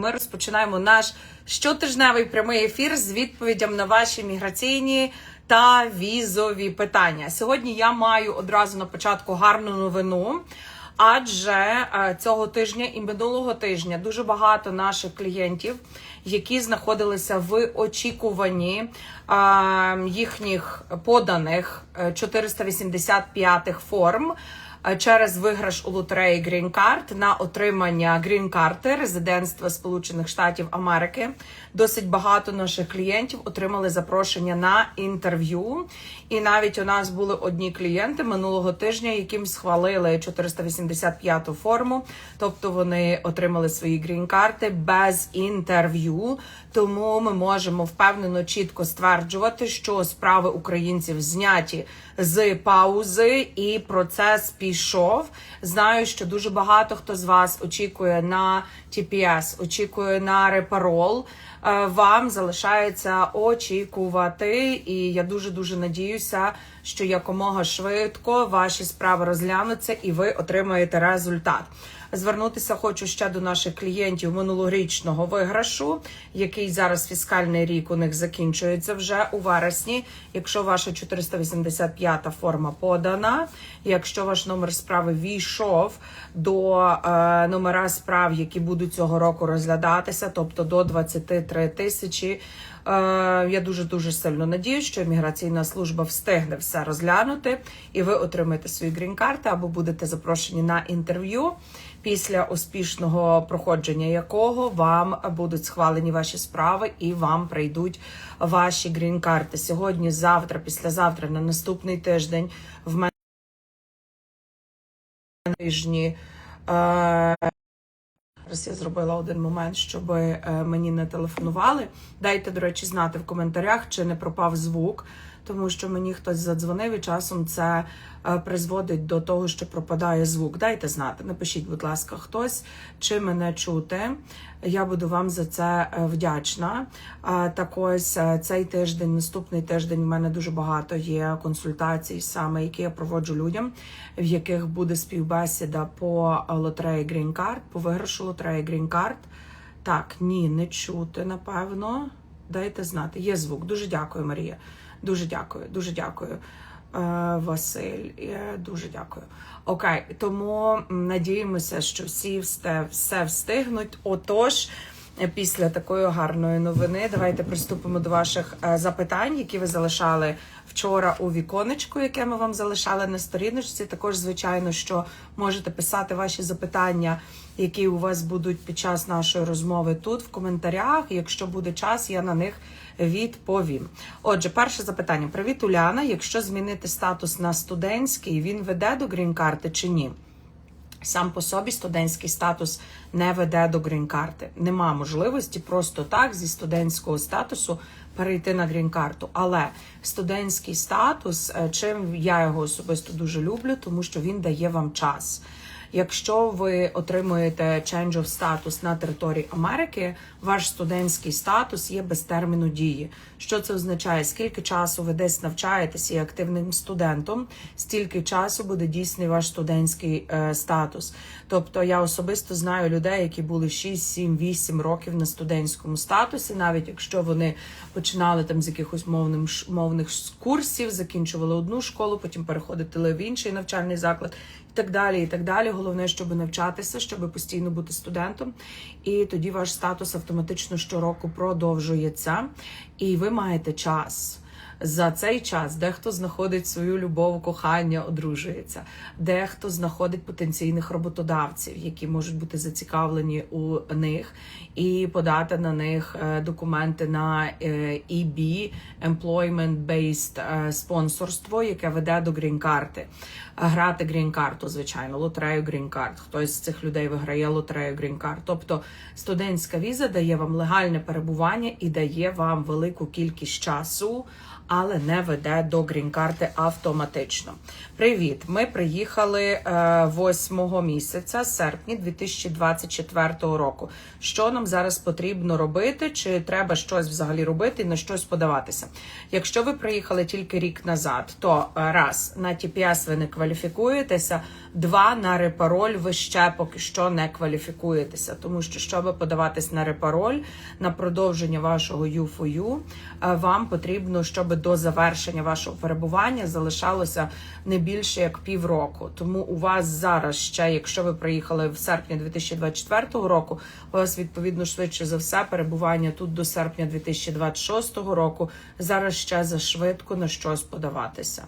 Ми розпочинаємо наш щотижневий прямий ефір з відповідям на ваші міграційні та візові питання. Сьогодні я маю одразу на початку гарну новину. Адже е, цього тижня і минулого тижня дуже багато наших клієнтів, які знаходилися в очікуванні е, їхніх поданих е, 485 форм е, через виграш у лотереї Green Card на отримання Green карти резидентства Сполучених Штатів Америки. Досить багато наших клієнтів отримали запрошення на інтерв'ю. І навіть у нас були одні клієнти минулого тижня, яким схвалили 485-ту форму. Тобто вони отримали свої грін-карти без інтерв'ю. Тому ми можемо впевнено чітко стверджувати, що справи українців зняті з паузи, і процес пішов. Знаю, що дуже багато хто з вас очікує на TPS, очікує на репарол. Е, Вам залишається очікувати, і я дуже дуже надіюся, що якомога швидко ваші справи розглянуться і ви отримаєте результат. Звернутися хочу ще до наших клієнтів минулорічного виграшу, який зараз фіскальний рік у них закінчується вже у вересні. Якщо ваша 485 форма подана, якщо ваш номер справи війшов до е, номера справ, які будуть цього року розглядатися, тобто до 23 тисячі. Е, я дуже дуже сильно надіюсь, що міграційна служба встигне все розглянути, і ви отримаєте свої грін-карти або будете запрошені на інтерв'ю, після успішного проходження якого вам будуть схвалені ваші справи і вам прийдуть ваші грін-карти. Сьогодні, завтра, післязавтра, на наступний тиждень в мене тижні. Е, Зараз я зробила один момент, щоб е, мені не телефонували. Дайте, до речі, знати в коментарях, чи не пропав звук, тому що мені хтось задзвонив і часом це е, призводить до того, що пропадає звук. Дайте знати. Напишіть, будь ласка, хтось, чи мене чути. Я буду вам за це е, вдячна. Так ось е, цей тиждень, наступний тиждень, в мене дуже багато є консультацій, саме які я проводжу людям, в яких буде співбесіда по лотереї Green Card, по виграшу лотереї Green Card. Так, ні, не чути, напевно. Дайте знати. Є звук. Дуже дякую, Марія. Дуже дякую, дуже дякую. Е, Василь, я дуже дякую. Окей, тому надіємося, що всі все, встигнуть. Отож, е, після такої гарної новини, давайте приступимо до ваших е, запитань, які ви залишали вчора у віконечку, яке ми вам залишали на сторіночці. Також, звичайно, що можете писати ваші запитання, які у вас будуть під час нашої розмови тут в коментарях. Якщо буде час, я на них відповім. Отже, перше запитання: Привіт, Уляна. Якщо змінити статус на студентський, він веде до грін-карти чи ні? Сам по собі студентський статус не веде до грін-карти. Нема можливості просто так зі студентського статусу перейти на грін-карту. Але студентський статус, е, чим я його особисто дуже люблю, тому що він дає вам час. Якщо ви отримуєте change of status на території Америки, ваш студентський статус є без терміну дії. Що це означає? Скільки часу ви десь навчаєтеся і активним студентом, стільки часу буде дійсний ваш студентський е, статус. Тобто я особисто знаю людей, які були 6, 7, 8 років на студентському статусі, навіть якщо вони починали там з якихось мовним мовних курсів, закінчували одну школу, потім переходили в інший навчальний заклад і так далі. І так далі. Головне, щоб навчатися, щоб постійно бути студентом, і тоді ваш статус автоматично щороку продовжується, і ви маєте час. За цей час дехто знаходить свою любов, кохання, одружується, дехто знаходить потенційних роботодавців, які можуть бути зацікавлені у них, і подати на них е, документи на е, EB, Employment-Based е, спонсорство, яке веде до грін-карти. Грати грін-карту, звичайно, лотерею грін-карт. Хтось з цих людей виграє лотерею грін-карт. Тобто студентська віза дає вам легальне перебування і дає вам велику кількість часу але не веде до грін-карти автоматично. Привіт! Ми приїхали е, 8 місяця, серпня 2024 року. Що нам зараз потрібно робити? Чи треба щось взагалі робити і на щось подаватися? Якщо ви приїхали тільки рік назад, то е, раз на TPS ви не кваліфікуєтеся, два на репароль ви ще поки що не кваліфікуєтеся, тому що щоб подаватись на репароль на продовження вашого U4U, е, вам потрібно, щоб до завершення вашого перебування залишалося не більше як півроку. Тому у вас зараз ще, якщо ви приїхали в серпні 2024 року, у вас відповідно швидше за все перебування тут до серпня 2026 року. Зараз ще зашвидко на щось подаватися.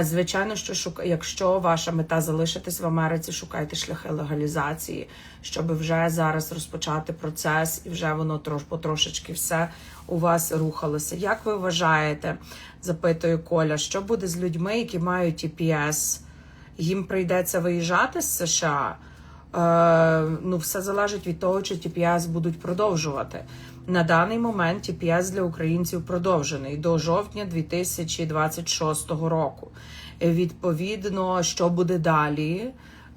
Звичайно, що шук... якщо ваша мета залишитись в Америці, шукайте шляхи легалізації, щоб вже зараз розпочати процес і вже воно трош потрошечки все у вас рухалося. Як ви вважаєте, запитує Коля, що буде з людьми, які мають TPS? Їм прийдеться виїжджати з США? Е, ну, все залежить від того, чи TPS будуть продовжувати. На даний момент TPS для українців продовжений до жовтня 2026 року. Відповідно, що буде далі,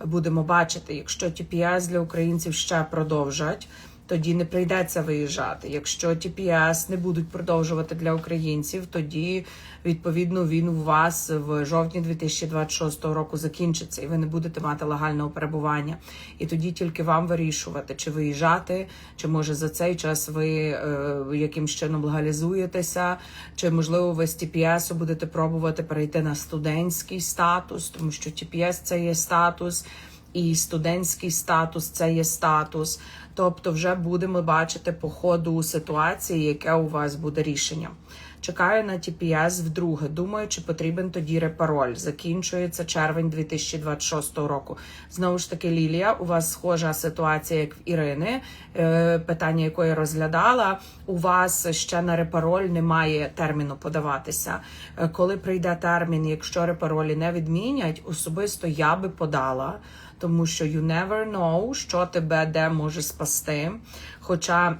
будемо бачити. Якщо TPS для українців ще продовжать, тоді не прийдеться виїжджати. Якщо TPS не будуть продовжувати для українців, тоді відповідно він у вас в жовтні 2026 року закінчиться, і ви не будете мати легального перебування. І тоді тільки вам вирішувати, чи виїжджати, чи може за цей час ви е, якимсь чином легалізуєтеся, чи можливо ви з TPS будете пробувати перейти на студентський статус, тому що TPS – це є статус. І студентський статус це є статус. Тобто, вже будемо бачити по ходу ситуації, яке у вас буде рішення. Чекаю на TPS вдруге. Думаю, чи потрібен тоді репароль. Закінчується червень 2026 року. Знову ж таки, Лілія, у вас схожа ситуація, як в Ірини, е, питання якої розглядала. У вас ще на репароль немає терміну подаватися. Е, Коли прийде термін, якщо репаролі не відмінять, особисто я би подала тому що you never know, що тебе де може спасти. Хоча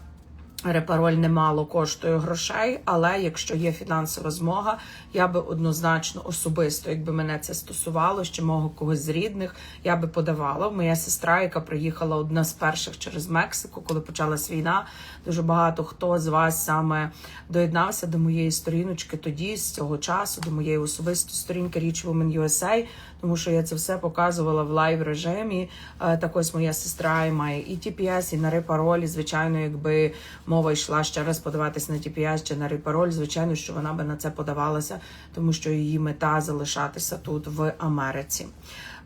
репароль немало коштує грошей, але якщо є фінансова змога, я би однозначно особисто, якби мене це стосувало, ще мого когось з рідних, я би подавала. Моя сестра, яка приїхала одна з перших через Мексику, коли почалась війна. Дуже багато хто з вас саме доєднався до моєї сторіночки тоді, з цього часу, до моєї особистої сторінки Rich Women USA, тому що я це все показувала в лайв режимі. Е, Так ось моя сестра і має і TPS, і на репаролі. Звичайно, якби мова йшла ще раз подаватись на TPS чи на репароль, звичайно, що вона би на це подавалася, тому що її мета залишатися тут в Америці.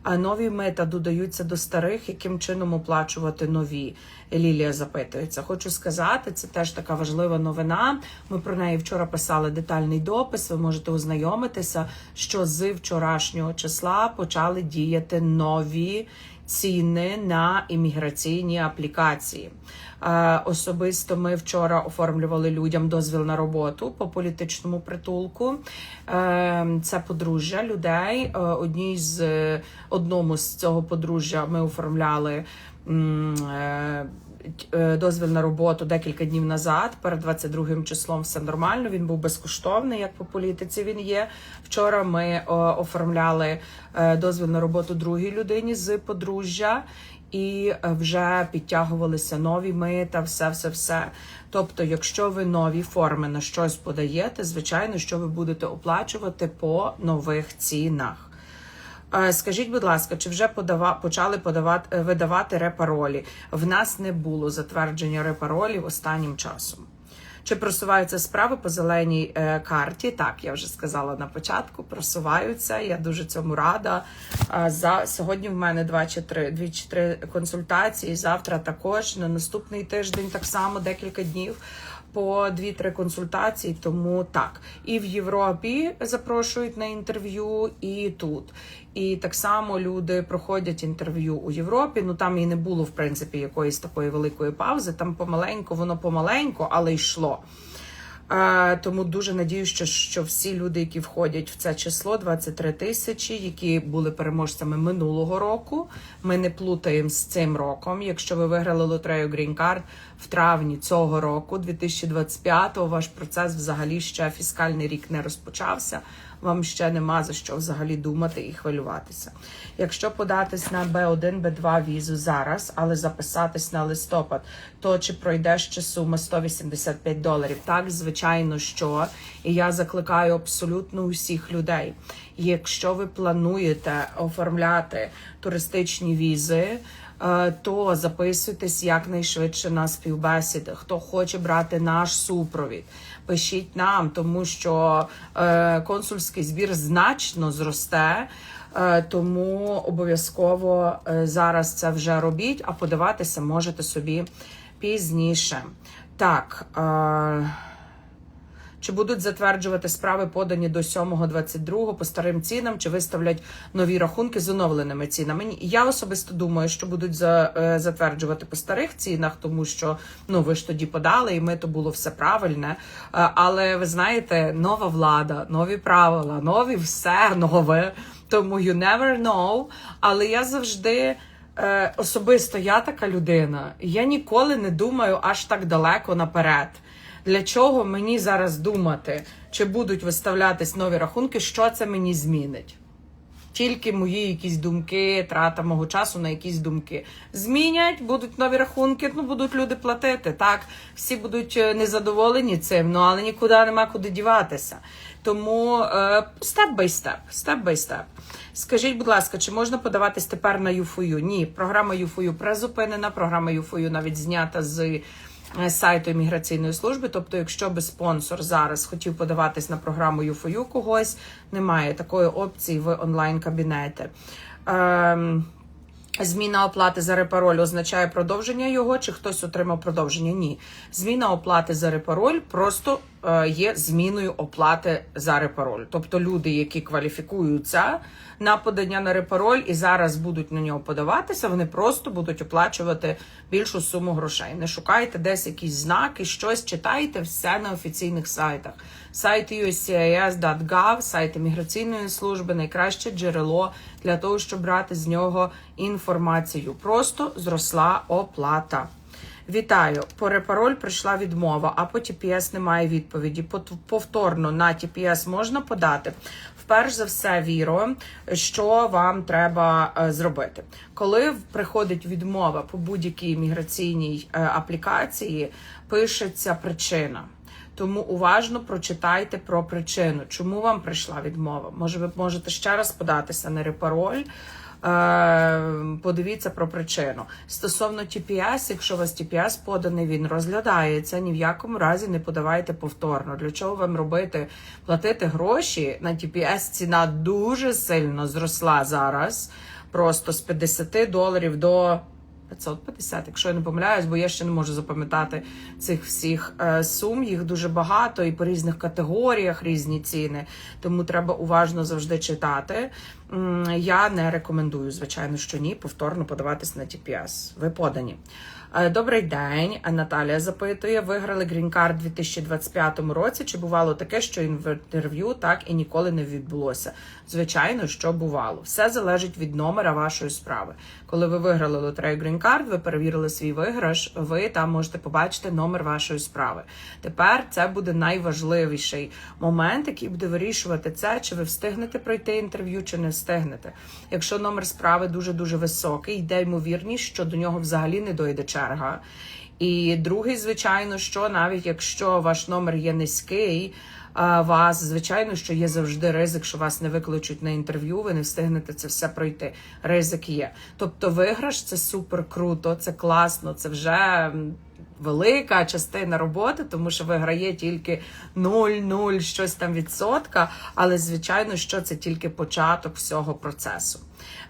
А нові мета додаються до старих, яким чином оплачувати нові. Лілія запитується. Хочу сказати, це теж така важлива новина. Ми про неї вчора писали детальний допис. Ви можете ознайомитися, що з вчорашнього числа почали діяти нові ціни на імміграційні аплікації. Е, Особисто ми вчора оформлювали людям дозвіл на роботу по політичному притулку. Е, Це подружжя людей. Е, Одній з одному з цього подружжя ми оформляли. Е, е, Дозвіл на роботу декілька днів назад, перед 22 числом, все нормально. Він був безкоштовний, як по політиці він є. Вчора ми оформляли е, дозвіл на роботу другій людині з подружжя, і е, вже підтягувалися нові мита, все, все, все. Тобто, якщо ви нові форми на щось подаєте, звичайно, що ви будете оплачувати по нових цінах. Е, Скажіть, будь ласка, чи вже подава, почали подавати видавати репаролі? В нас не було затвердження репаролів останнім часом. Чи просуваються справи по зеленій е, карті? Так, я вже сказала на початку. Просуваються. Я дуже цьому рада. За сьогодні в мене два чи три дві чи три консультації. Завтра також на наступний тиждень так само декілька днів. По дві-три консультації, тому так. І в Європі запрошують на інтерв'ю, і тут. І так само люди проходять інтерв'ю у Європі. Ну там і не було, в принципі, якоїсь такої великої паузи. Там помаленьку, воно помаленьку, але йшло. Е, Тому дуже надіюся, що, що всі люди, які входять в це число, 23 тисячі, які були переможцями минулого року, ми не плутаємо з цим роком. Якщо ви виграли лотерею Green Card в травні цього року, 2025-го, ваш процес взагалі ще фіскальний рік не розпочався. Вам ще нема за що взагалі думати і хвилюватися. Якщо податись на B1, B2 візу зараз, але записатись на листопад, то чи пройде ще сума 185 доларів? Так, звичайно, що. І я закликаю абсолютно усіх людей. Якщо ви плануєте оформляти туристичні візи, е, то записуйтесь якнайшвидше на співбесіди. Хто хоче брати наш супровід, пишіть нам, тому що е, консульський збір значно зросте. Е, Тому обов'язково е, зараз це вже робіть, а подаватися можете собі пізніше. Так. Чи будуть затверджувати справи, подані до 7.22 по старим цінам, чи виставлять нові рахунки з оновленими цінами? Я особисто думаю, що будуть за, е, затверджувати по старих цінах, тому що ну ви ж тоді подали, і ми то було все правильне. Е, Але ви знаєте, нова влада, нові правила, нові все нове. Тому you never know. Але я завжди. Е, особисто я така людина. Я ніколи не думаю аж так далеко наперед. Для чого мені зараз думати, чи будуть виставлятись нові рахунки, що це мені змінить? Тільки мої якісь думки, трата мого часу на якісь думки. Змінять, будуть нові рахунки, ну будуть люди платити. Так, всі будуть е, незадоволені цим, ну але нікуди нема куди діватися. Тому степ бай степ, степ бай степ. Скажіть, будь ласка, чи можна подаватись тепер на ЮФОЮ? Ні, програма ЮФОЮ призупинена, програма ЮФОЮ навіть знята з сайту імміграційної служби. Тобто, якщо би спонсор зараз хотів подаватись на програму ЮФОЮ когось, немає такої опції в онлайн-кабінети. Ем, Зміна оплати за репароль означає продовження його, чи хтось отримав продовження? Ні. Зміна оплати за репароль просто е, є зміною оплати за репароль. Тобто люди, які кваліфікуються на подання на репароль і зараз будуть на нього подаватися, вони просто будуть оплачувати більшу суму грошей. Не шукайте десь якісь знаки, щось читайте все на офіційних сайтах. Сайт USCIS.gov, сайт імміграційної служби, найкраще джерело для того, щоб брати з нього інформацію. Просто зросла оплата. Вітаю. По репароль прийшла відмова, а по TPS немає відповіді. Повторно на TPS можна подати. Вперш за все, віро, що вам треба е, зробити. Коли приходить відмова по будь-якій міграційній е, аплікації, пишеться причина. Тому уважно прочитайте про причину, чому вам прийшла відмова. Може, ви можете ще раз податися на репароль. Е, Подивіться про причину. Стосовно TPS, якщо у вас TPS поданий, він розглядається. Ні в якому разі не подавайте повторно. Для чого вам робити платити гроші на TPS? Ціна дуже сильно зросла зараз. Просто з 50 доларів до 550, якщо я не помиляюсь, бо я ще не можу запам'ятати цих всіх е, сум. Їх дуже багато і по різних категоріях різні ціни. Тому треба уважно завжди читати. Я не рекомендую, звичайно, що ні, повторно подаватись на TPS. Ви подані. Е, Добрий день, Наталія запитує. Виграли Card у 2025 році. Чи бувало таке, що інтерв'ю так і ніколи не відбулося? Звичайно, що бувало. Все залежить від номера вашої справи. Коли ви виграли лотерею Card, ви перевірили свій виграш. Ви там можете побачити номер вашої справи. Тепер це буде найважливіший момент, який буде вирішувати це, чи ви встигнете пройти інтерв'ю, чи не встигнете. Якщо номер справи дуже дуже високий, йде ймовірність, що до нього взагалі не дойде черга. І другий, звичайно, що навіть якщо ваш номер є низький, вас, звичайно, що є завжди ризик, що вас не викличуть на інтерв'ю, ви не встигнете це все пройти. Ризик є. Тобто, виграш це супер круто, це класно, це вже. Велика частина роботи, тому що виграє тільки 0,0 щось там відсотка, але звичайно, що це тільки початок всього процесу.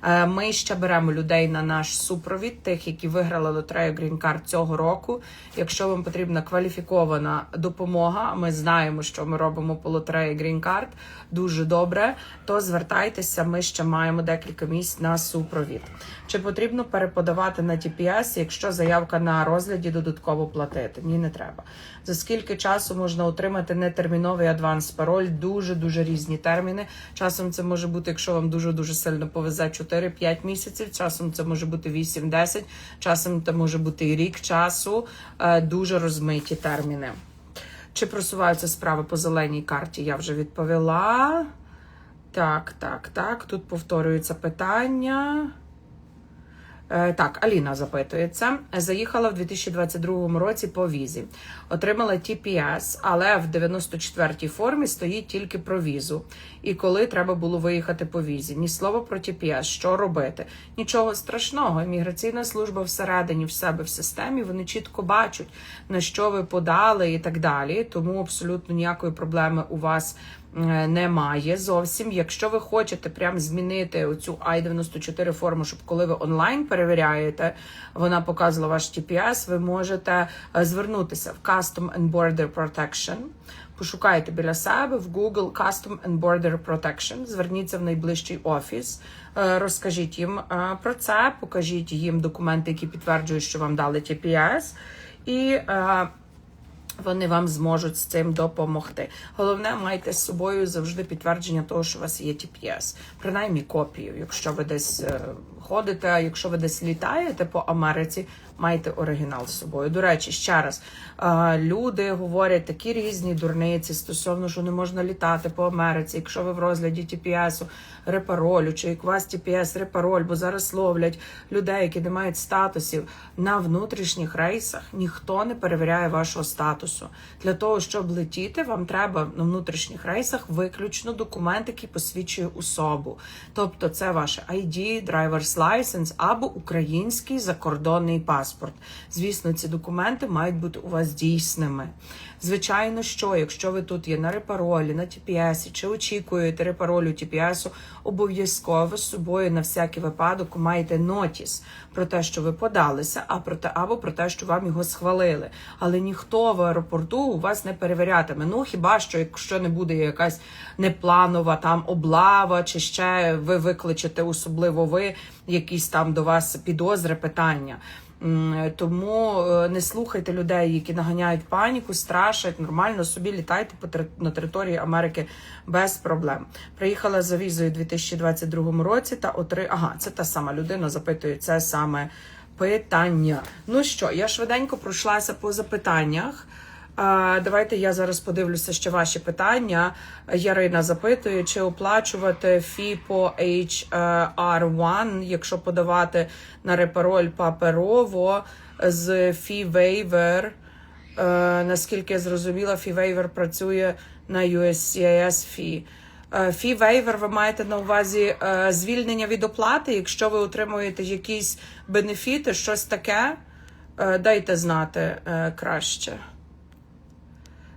Е, Ми ще беремо людей на наш супровід, тих, які виграли лотерею Green Card цього року. Якщо вам потрібна кваліфікована допомога, ми знаємо, що ми робимо по лотереї Green Card дуже добре. То звертайтеся, ми ще маємо декілька місць на супровід. Чи потрібно переподавати на TPS, якщо заявка на розгляді додатково платити? Ні, не треба. За скільки часу можна отримати нетерміновий адванс пароль? Дуже дуже різні терміни. Часом це може бути, якщо вам дуже дуже сильно повезе 4-5 місяців. Часом це може бути 8-10, часом це може бути і рік часу. Е, Дуже розмиті терміни. Чи просуваються справи по зеленій карті? Я вже відповіла. Так, так, так. Тут повторюється питання. Е, Так, Аліна запитується. Заїхала в 2022 році по візі. Отримала TPS, але в 94-й формі стоїть тільки про візу. І коли треба було виїхати по візі. Ні слова про TPS, що робити? Нічого страшного. Імміграційна служба всередині в себе в системі. Вони чітко бачать, на що ви подали і так далі. Тому абсолютно ніякої проблеми у вас немає зовсім. Якщо ви хочете прям змінити оцю I-94 форму, щоб коли ви онлайн перевіряєте, вона показувала ваш TPS, ви можете е, звернутися в Custom and Border Protection. Пошукайте біля себе в Google Custom and Border Protection, зверніться в найближчий офіс, е, розкажіть їм е, про це, покажіть їм документи, які підтверджують, що вам дали TPS, і е, вони вам зможуть з цим допомогти. Головне, майте з собою завжди підтвердження того, що у вас є TPS. Принаймні копію. Якщо ви десь е, ходите, якщо ви десь літаєте по Америці, майте оригінал з собою. До речі, ще раз люди говорять такі різні дурниці стосовно, що не можна літати по Америці. Якщо ви в розгляді TPS, репаролю, чи як вас TPS репароль, бо зараз ловлять людей, які не мають статусів на внутрішніх рейсах. Ніхто не перевіряє вашого статусу. Для того щоб летіти, вам треба на внутрішніх рейсах виключно документ, який посвідчує особу. Тобто, це ваше ID, driver's license або український закордонний паспорт. Звісно, ці документи мають бути у вас дійсними. Звичайно, що якщо ви тут є на репаролі, на TPS, чи очікуєте репаролю TPS, обов'язково з собою на всякий випадок маєте нотіс про те, що ви подалися, а про те, або про те, що вам його схвалили. Але ніхто в аеропорту у вас не перевірятиме. Ну хіба що, якщо не буде якась непланова там облава, чи ще ви викличете, особливо ви якісь там до вас підозри, питання. Тому е, не слухайте людей, які наганяють паніку, страшать. Нормально собі літайте на території Америки без проблем. Приїхала за візою у 2022 році та отри... Ага, це та сама людина запитує це саме питання. Ну що, я швиденько пройшлася по запитаннях. Давайте я зараз подивлюся ще ваші питання. Ярина запитує, чи оплачувати фі по HR1, якщо подавати на репароль паперово з фі вейвер. Наскільки я зрозуміла, фі працює на USCIS фі. Фі вейвер ви маєте на увазі е, звільнення від оплати, якщо ви отримуєте якісь бенефіти, щось таке, е, дайте знати е, краще.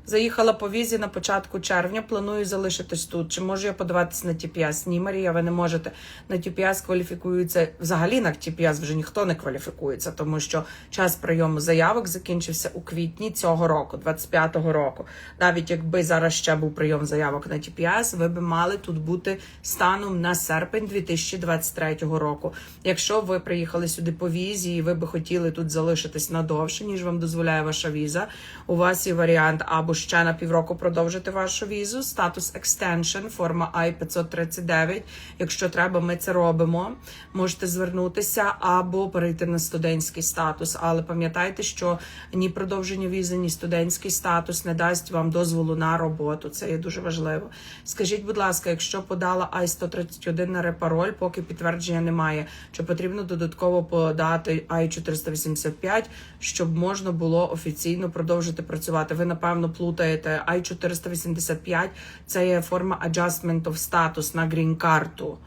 Заїхала по візі на початку червня. Планую залишитись тут. Чи можу я подаватися на TPS? Ні, Марія, ви не можете. На TPS кваліфікуються взагалі на TPS вже ніхто не кваліфікується, тому що час прийому заявок закінчився у квітні цього року, 25-го року. Навіть якби зараз ще був прийом заявок на TPS, ви би мали тут бути станом на серпень 2023 року. Якщо ви приїхали сюди по візі, і ви би хотіли тут залишитись надовше, ніж вам дозволяє ваша віза, у вас є варіант або ще на півроку продовжити вашу візу, статус extension, форма I-539. Якщо треба, ми це робимо. Можете звернутися або перейти на студентський статус. Але пам'ятайте, що ні продовження візи, ні студентський статус не дасть вам дозволу на роботу. Це є дуже важливо. Скажіть, будь ласка, якщо подала I-131 на репароль, поки підтвердження немає, чи потрібно додатково подати I-485, щоб можна було офіційно продовжити працювати? Ви напевно плутаєте I-485 – це є форма adjustment of status на грін-карту.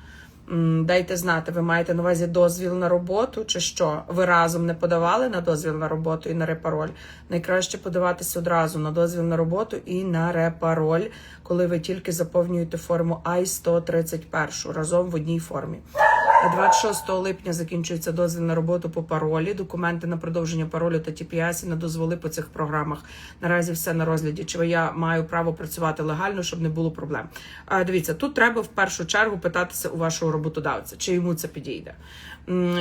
Дайте знати, ви маєте на увазі дозвіл на роботу чи що? Ви разом не подавали на дозвіл на роботу і на репароль? Найкраще подаватися одразу на дозвіл на роботу і на репароль, коли ви тільки заповнюєте форму I-131 разом в одній формі. 26 липня закінчується дозвіл на роботу по паролі, документи на продовження паролю та TPS на дозволи по цих програмах. Наразі все на розгляді. Чи я маю право працювати легально, щоб не було проблем? А, дивіться, тут треба в першу чергу питатися у вашого роботодавця, чи йому це підійде.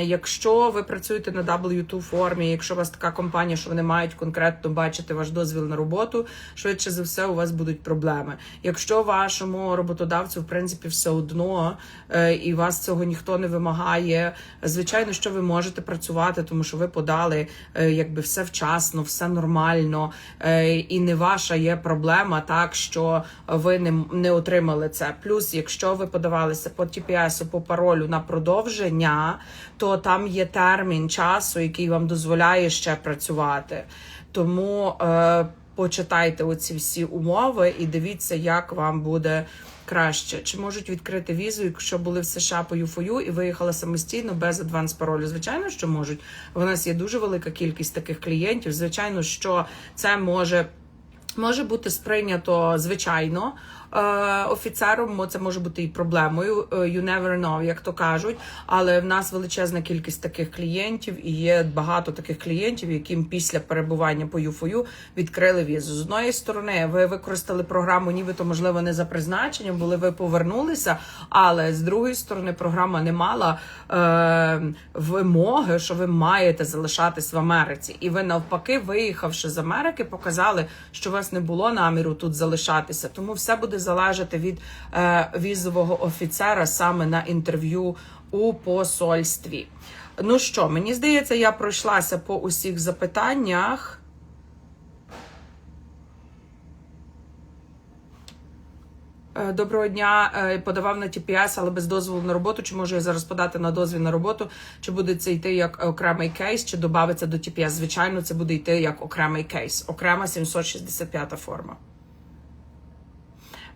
Якщо ви працюєте на W2 формі, якщо у вас така компанія, що вони мають конкретно бачити ваш дозвіл на роботу, швидше за все у вас будуть проблеми. Якщо вашому роботодавцю в принципі все одно е, і вас цього ніхто не вимагає, звичайно, що ви можете працювати, тому що ви подали е, якби все вчасно, все нормально, е, і не ваша є проблема, так що ви не, не отримали це. Плюс, якщо ви подавалися по TPS, по паролю на продовження, то там є термін часу, який вам дозволяє ще працювати. Тому е, почитайте оці всі умови і дивіться, як вам буде краще. Чи можуть відкрити візу, якщо були в США по ЮФОЮ і виїхали самостійно без адванс паролю? Звичайно, що можуть. У нас є дуже велика кількість таких клієнтів. Звичайно, що це може. Може бути сприйнято звичайно офіцером, це може бути і проблемою. е, You never know, як то кажуть. Але в нас величезна кількість таких клієнтів, і є багато таких клієнтів, яким після перебування по ЮФОЮ відкрили візу. З одної сторони, ви використали програму, нібито можливо не за призначенням, були ви повернулися. Але з другої сторони, програма не мала е, вимоги, що ви маєте залишатись в Америці, і ви навпаки, виїхавши з Америки, показали, що у вас не було наміру тут залишатися. Тому все буде залежати від е, візового офіцера саме на інтерв'ю у посольстві. Ну що, мені здається, я пройшлася по усіх запитаннях. Е, Доброго дня. Е, Подавав на TPS, але без дозволу на роботу. Чи можу я зараз подати на дозвіл на роботу? Чи буде це йти як окремий кейс, чи додається до TPS? Звичайно, це буде йти як окремий кейс. Окрема 765 форма.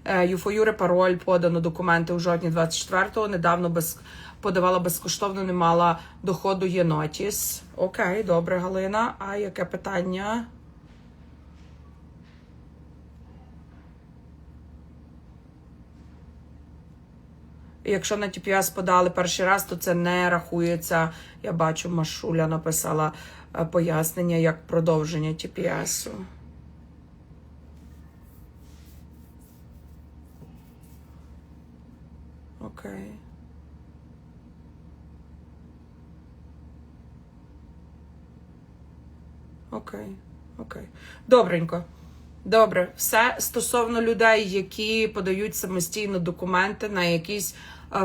Юфоюре пароль подано документи у жовтні 24-го. Недавно без подавала безкоштовно, не мала доходу. Є нотіс. Окей, добре, Галина. А яке питання? Якщо на TPS подали перший раз, то це не рахується. Я бачу, Машуля написала е, пояснення як продовження TPS. Окей. Окей, окей. Добренько. Добре, все стосовно людей, які подають самостійно документи на якісь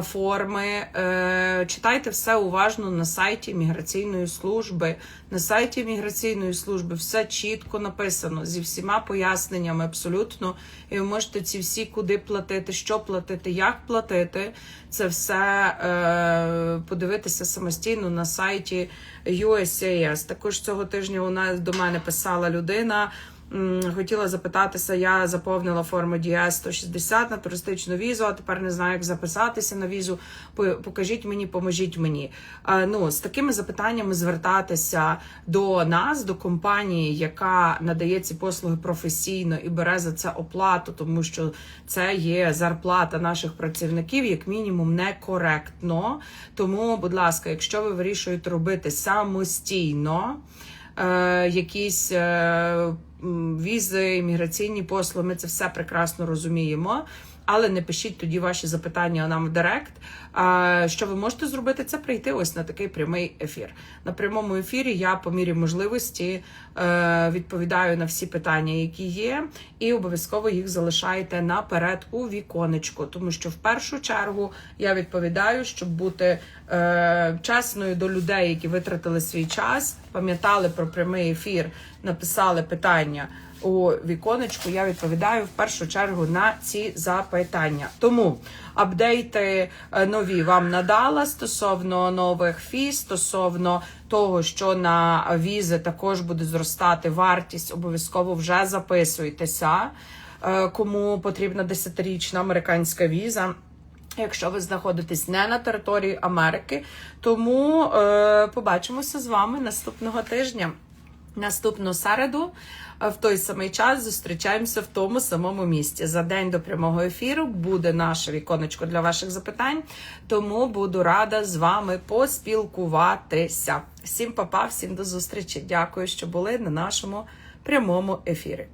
форми. Е, читайте все уважно на сайті міграційної служби. На сайті міграційної служби все чітко написано зі всіма поясненнями абсолютно. І ви можете ці всі куди платити, що платити, як платити. Це все е, подивитися самостійно на сайті USAS. Також цього тижня нас до мене писала людина. Хотіла запитатися, я заповнила форму DS 160 на туристичну візу, а тепер не знаю, як записатися на візу. Покажіть мені, поможіть мені. Ну, з такими запитаннями звертатися до нас, до компанії, яка надає ці послуги професійно і бере за це оплату, тому що це є зарплата наших працівників, як мінімум, некоректно. Тому, будь ласка, якщо ви вирішуєте робити самостійно якісь е, візи, імміграційні послуги, ми це все прекрасно розуміємо. Але не пишіть тоді ваші запитання нам в Директ. Що ви можете зробити? Це прийти ось на такий прямий ефір. На прямому ефірі я по мірі можливості е, відповідаю на всі питання, які є, і обов'язково їх залишаєте наперед у віконечко, тому що в першу чергу я відповідаю, щоб бути е, чесною до людей, які витратили свій час, пам'ятали про прямий ефір, написали питання у віконечку. Я відповідаю в першу чергу на ці запитання. Тому апдейти е, нові вам надала стосовно нових фіз, стосовно того, що на візи також буде зростати вартість. Обов'язково вже записуйтеся. Е, Кому потрібна 10-річна американська віза. Якщо ви знаходитесь не на території Америки, тому е, побачимося з вами наступного тижня. Наступну середу е, в той самий час зустрічаємося в тому самому місці. За день до прямого ефіру буде наше віконечко для ваших запитань. Тому буду рада з вами поспілкуватися. Всім па-па, всім до зустрічі. Дякую, що були на нашому прямому ефірі.